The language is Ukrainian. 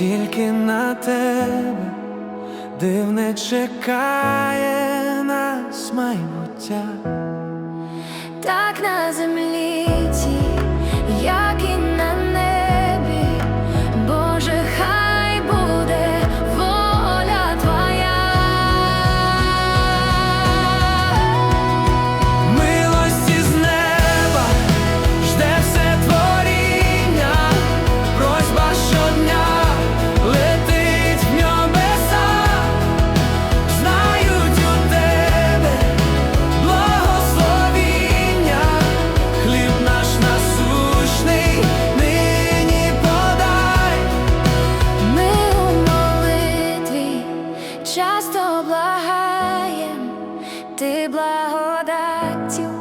тільки на тебе дивне чекає нас майбуття. Так на землі часто благаєм, ти благодаттю.